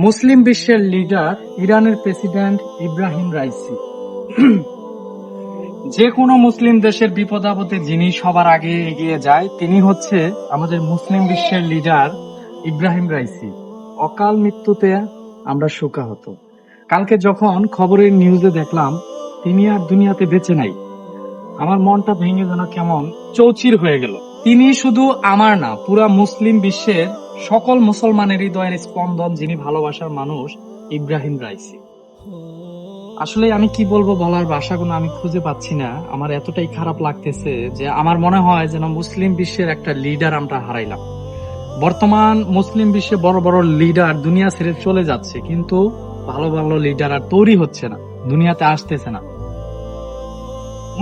মুসলিম বিশ্বের লিডার ইরানের president Ebrahim Raisi. যে কোনো মুসলিম দেশের বিপদ আপদে যিনি সবার আগে এগিয়ে যায়, তিনি হচ্ছে আমাদের মুসলিম বিশ্বের লিডার ইব্রাহিম রাইসি। অকাল মৃত্যুতে আমরা শোকাহত। কালকে যখন খবরের নিউজে দেখলাম, তিনি আর দুনিয়াতে বেঁচে নাই। আমার মনটা ভেঙে যেন কেমন চৌচির হয়ে গেল। তিনি শুধু আমার না, পুরা মুসলিম বিশ্বের সকল মুসলমানের হৃদয়ের স্পন্দন যিনি ভালোবাসার মানুষ, ইব্রাহিম রাইসি। আসলে আমি কি বলব বলার ভাষাগুলো আমি খুঁজে পাচ্ছি না। আমার এতটাই খারাপ লাগতেছে যে আমার মনে হয় যেন মুসলিম বিশ্বের একটা লিডার আমরা হারাইলাম। বর্তমান মুসলিম বিশ্বে বড় বড় লিডার দুনিয়া ছেড়ে চলে যাচ্ছে, কিন্তু ভালো ভালো লিডার আর তৈরি হচ্ছে না, দুনিয়াতে আসতেছে না।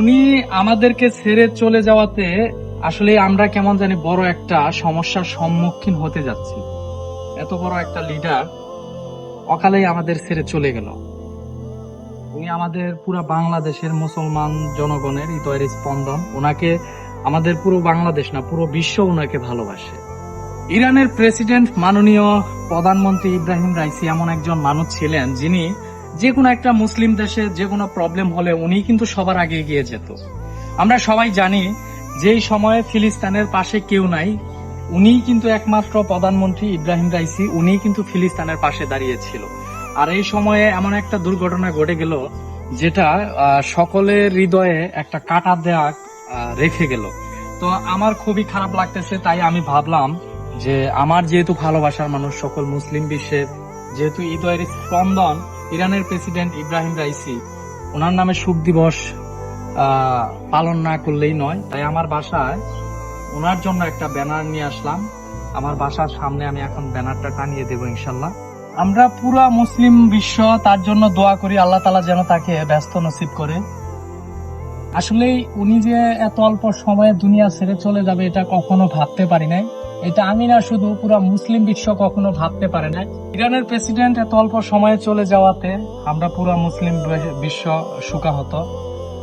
উনি আমাদেরকে ছেড়ে চলে যাওয়াতে আসলে আমরা কেমন জানি বড় একটা সমস্যার সম্মুখীন হতে যাচ্ছি। এত বড় একটা লিডার অকালেই আমাদের ছেড়ে চলে গেল। উনি আমাদের পুরো বাংলাদেশের মুসলমান জনগণের হৃদয়ের স্পন্দন। ওনাকে আমাদের পুরো বাংলাদেশ না, পুরো বিশ্ব ওনাকে ভালোবাসে। ইরানের প্রেসিডেন্ট মাননীয় প্রধানমন্ত্রী ইব্রাহিম রাইসি এমন একজন মানুষ ছিলেন যিনি যে কোনো একটা মুসলিম দেশে যে কোনো প্রবলেম হলে উনি কিন্তু সবার আগে এগিয়ে যেত। আমরা সবাই জানি যেই সময়ে ফিলিস্তিনের পাশে কেউ নাই, উনিই কিন্তু একমাত্র প্রধানমন্ত্রী ইব্রাহিম রাইসি, উনিই কিন্তু ফিলিস্তিনের পাশে দাঁড়িয়েছিল। আর এই সময়ে এমন একটা দুর্ঘটনা ঘটে গেল, যেটা সকলের হৃদয়ে একটা কাটা দেয়া রেখে গেল। তো আমার খুবই খারাপ লাগতেছে, তাই আমি ভাবলাম যে আমার যেহেতু ভালোবাসার মানুষ, সকল মুসলিম বিশ্বের যেহেতু হৃদয়ের স্পন্দন ইরানের প্রেসিডেন্ট ইব্রাহিম রাইসি, ওনার নামে সুখ দিবস পালন না করলেই নয়। তাই আমার বাসায় ওনার জন্য একটা ব্যানার নিয়ে আসলাম। আমার বাসার সামনে আমি এখন ব্যানারটা টানিয়ে দেবো ইনশাল্লাহ। আমরা পুরা মুসলিম বিশ্ব, তার জন্য দোয়া করি, আল্লাহ তালা যেন তাকে ব্যস্ত নসিব করে। আসলে উনি যে এত অল্প সময়ে দুনিয়া ছেড়ে চলে যাবে, এটা কখনো ভাবতে পারি নাই। এটা আমি না, শুধু পুরা মুসলিম বিশ্ব কখনো ভাবতে পারে নাই। ইরানের প্রেসিডেন্ট এত অল্প সময়ে চলে যাওয়াতে আমরা পুরো মুসলিম বিশ্ব শোকাহত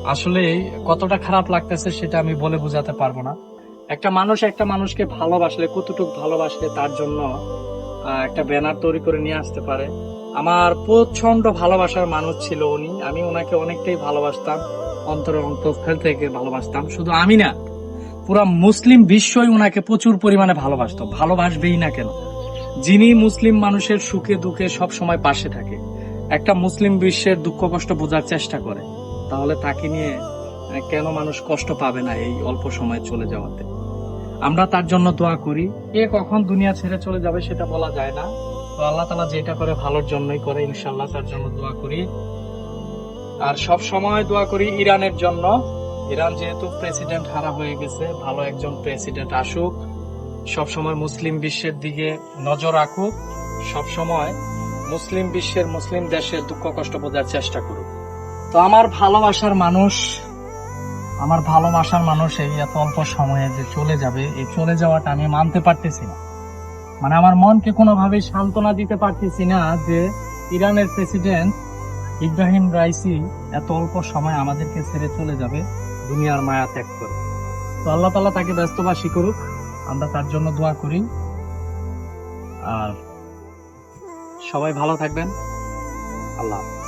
আসলে কতটা খারাপ লাগতেছে সেটা আমি বলে বোঝাতে পারব না। একটা মানুষ একটা মানুষকে ভালোবাসলে, কতটুকু ভালোবাসলে তার জন্য একটা ব্যানার তৈরি করে নিয়ে আসতে পারে। আমার প্রচণ্ড ভালোবাসার মানুষ ছিল উনি। আমি ওনাকে অনেকটাই ভালোবাসতাম, অন্তর অন্তঃস্থল থেকে ভালোবাসতাম। শুধু আমি না, পুরা মুসলিম বিশ্বই ওনাকে প্রচুর পরিমাণে ভালোবাসতো। ভালোবাসবেই না কেন। যিনি মুসলিম মানুষের সুখে দুঃখে সব সময় পাশে থাকে। একটা মুসলিম বিশ্বের দুঃখ কষ্ট বোঝার চেষ্টা করে। তাহলে তাকে নিয়ে কেন মানুষ কষ্ট পাবে না এই অল্প সময় চলে যাওয়াতে? আমরা তার জন্য দোয়া করি, কে কখন দুনিয়া ছেড়ে চলে যাবে সেটা বলা যায় না। তো আল্লাহ তালা যেটা করে ভালোর জন্যই করে ইনশাল্লাহ তার জন্য দোয়া করি। আর সব সময় দোয়া করি ইরানের জন্য। ইরান যেহেতু প্রেসিডেন্ট হারা হয়ে গেছে, ভালো একজন প্রেসিডেন্ট আসুক। সব সময় মুসলিম বিশ্বের দিকে নজর রাখুক। সব সময় মুসলিম বিশ্বের মুসলিম দেশের দুঃখ কষ্ট বোঝার চেষ্টা করুক। তো আমার ভালোবাসার মানুষ, আমার ভালোবাসার মানুষ এই এত অল্প সময়ে যে চলে যাবে, এই চলে যাওয়াটা আমি মানতে পারতেছি না। মানে আমার মনকে কোনোভাবেই সান্ত্বনা দিতে পারতেছি না যে ইরানের প্রেসিডেন্ট ইব্রাহিম রাইসি এত অল্প সময় আমাদেরকে ছেড়ে চলে যাবে, দুনিয়ার মায়া ত্যাগ করে। তো আল্লাহ তালা তাকে ব্যস্তবাসী করুক, আমরা তার জন্য দোয়া করি। আর সবাই ভালো থাকবেন। আল্লাহ।